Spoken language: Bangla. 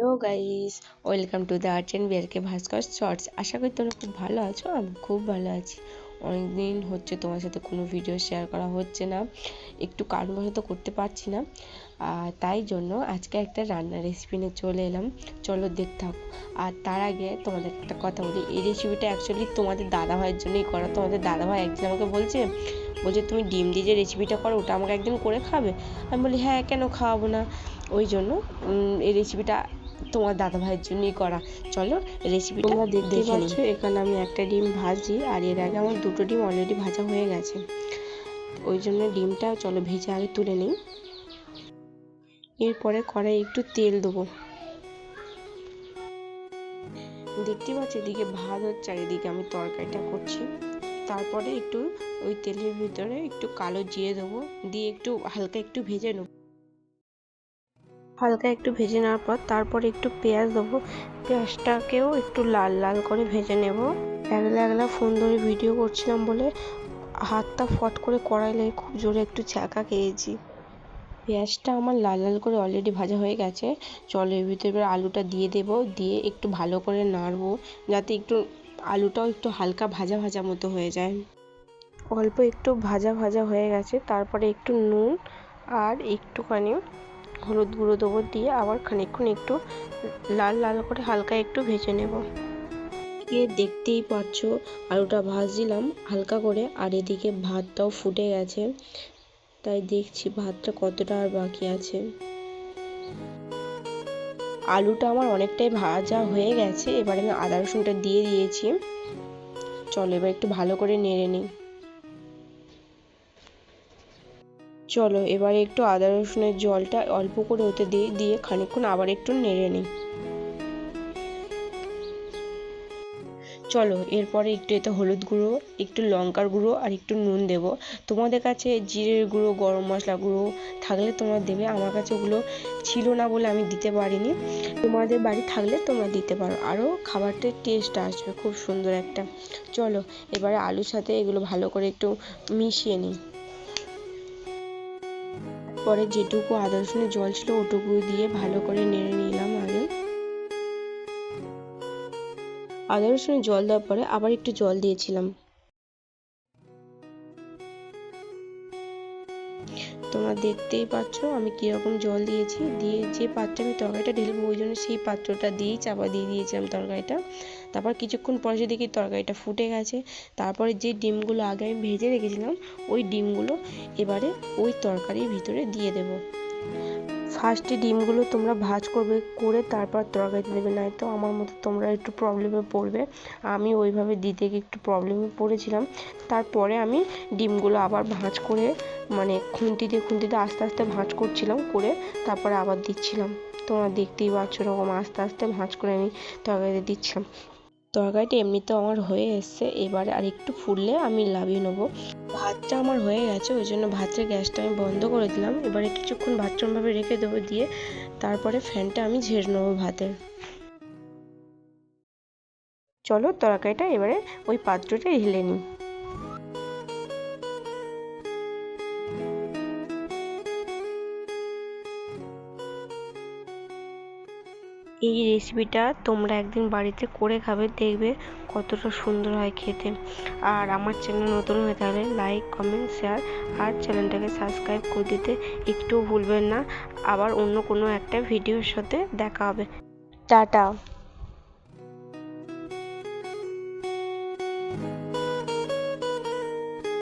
Hello guys, welcome to the art and বিয়ারকে Bhaskar shorts. আশা করি তোমরা খুব ভালো আছো, আমি খুব ভালো আছি। অনেকদিন হচ্ছে তোমার সাথে কোনো ভিডিও শেয়ার করা হচ্ছে না, একটু কারণবশত করতে পারছি না। আর তাই জন্য আজকে একটা রান্নার রেসিপি নিয়ে চলে এলাম। চলো দেখ থাকো। আর তার আগে তোমাদের একটা কথা বলি, এই রেসিপিটা অ্যাকচুয়ালি তোমাদের দাদাভাইয়ের জন্যই করা। তোমাদের দাদাভাই একদিন আমাকে বলছে বলছে, তুমি ডিম দিয়ে যে রেসিপিটা করো, ওটা আমাকে একদিন করে খাবে? আমি বলি হ্যাঁ কেন খাওয়াবো না? ওই জন্য এই রেসিপিটা তোমার দাদা ভাইয়ের জন্যই করা। চলো রেসিপি তোমরা দেখতেই পাচ্ছ এখানে আমি একটা ডিম ভাজি আর এর আগে আমার দুটো ডিম অলরেডি ভাজা হয়ে গেছে। ওই জন্য ডিমটা চলো ভেজে আগে তুলে নিই। এরপরে কড়াই একটু তেল দেবো। দেখতে পাচ্ছি এদিকে ভাত হচ্ছে আর এদিকে আমি তরকারিটা করছি। তারপরে একটু ওই তেলের ভিতরে একটু কালো জিরে দেবো দিয়ে একটু হালকা একটু ভেজে নেব। হালকা একটু ভেজে নেওয়ার পর তারপরে একটু পেঁয়াজ দেবো। পেঁয়াজটাকেও একটু লাল লাল করে ভেজে নেব। একলা একলা ফোন ধরে ভিডিও করছিলাম বলে হাতটা ফট করে কড়াই লেগে খুব জোরে একটু ছ্যাঁকা খেয়েছি। পেঁয়াজটা আমার লাল লাল করে অলরেডি ভাজা হয়ে গেছে। চলো এর ভিতরে এবার আলুটা দিয়ে দেবো। দিয়ে একটু ভালো করে নাড়বো যাতে একটু আলুটাও একটু হালকা ভাজা ভাজা মতো হয়ে যায়। অল্প একটু ভাজা ভাজা হয়ে গেছে। তারপরে একটু নুন আর একটুখানি হলুদ গুঁড়ো দেবো দিয়ে আবার খানিকক্ষণ একটু লাল লাল করে হালকা একটু ভেজে নেব। এ দেখতেই পাচ্ছ আলুটা ভাজছিলাম হালকা করে আর এদিকে ভাতটাও ফুটে গেছে। তাই দেখছি ভাতটা কতটা আর বাকি আছে। আলুটা আমার অনেকটাই ভাজা হয়ে গেছে এবারে আমি আদা রসুনটা দিয়ে দিয়েছি। চলো এবার একটু ভালো করে নেড়ে নিই। চলো, এবারে একটু আদা রসুনের জলটা অল্প করে ওতে দিয়ে দিয়ে খানিকক্ষণ আবার একটু নেড়ে নিই। চলো, এরপরে একটু এতে হলুদ গুঁড়ো, একটু লঙ্কার গুঁড়ো আর একটু নুন দেব। তোমাদের কাছে জিরের গুঁড়ো, গরম মশলা গুঁড়ো থাকলে তোমরা দেবে। আমার কাছে ওগুলো ছিল না বলে আমি দিতে পারিনি। তোমাদের বাড়ি থাকলে তোমরা দিতে পারো। আরও খাবারটার টেস্ট আসবে, খুব সুন্দর একটা। চলো, এবারে আলুর সাথে এগুলো ভালো করে একটু মিশিয়ে নিই। পরে যেটুকু আদা জল ছিল ওটুকু দিয়ে ভালো করে নেড়ে নিলাম আগে। আদা রসুনের জল দেওয়ার পরে আবার একটু জল দিয়েছিলাম। তোমরা দেখতেই পাচ্ছ আমি কীরকম জল দিয়েছি। দিয়ে যে পাত্রে আমি তরকারিটা ঢেলবো ওই জন্য সেই পাত্রটা দিয়েই চাপা দিয়ে দিয়েছিলাম তরকারিটা। তারপর কিছুক্ষণ পরে দেখি তরকারিটা ফুটে গেছে। তারপরে যে ডিমগুলো আগে আমি ভেজে রেখেছিলাম, ওই ডিমগুলো এবারে ওই তরকারির ভিতরে দিয়ে দেবো। ফার্স্টে ডিমগুলো তোমরা ভাজ করবে, করে তারপর তরকারিতে দেবে, নয়তো আমার মতো তোমরা একটু প্রবলেমে পড়বে। আমি ওইভাবে দিতে গিয়ে একটু প্রবলেমে পড়েছিলাম। তারপরে আমি ডিমগুলো আবার ভাঁজ করে মানে খুন্তি দিয়ে খুন্তি দিয়ে আস্তে আস্তে ভাঁজ করছিলাম, করে তারপরে আবার দিচ্ছিলাম। তোমরা দেখতেই পাচ্ছ ওরকম আস্তে আস্তে ভাঁজ করে আমি তরকারিতে দিচ্ছিলাম। তরকারিটা এমনিতেও আমার হয়ে এসছে। এবারে আর একটু ফুললে আমি লাভিয়ে নেব। ভাতটা আমার হয়ে গেছে, ওই জন্য ভাতের গ্যাসটা আমি বন্ধ করে দিলাম। এবারে কিছুক্ষণ ভাতরমভাবে রেখে দেবো দিয়ে, তারপরে ফ্যানটা আমি ঝেড়ে নেব ভাতের চলো তরকারিটা এবারে ওই পাত্রটা ঢেলে নিই। এই রেসিপিটা তোমরা একদিন বাড়িতে করে খাবে, দেখবে কতটা সুন্দর হয় খেতে। আর আমার চ্যানেল নতুন হয়ে থাকলে লাইক কমেন্ট শেয়ার আর চ্যানেলটাকে সাবস্ক্রাইব করে দিতে একটুও ভুলবেন না। আবার অন্য কোনো একটা ভিডিওর সাথে দেখা হবে। টাটা।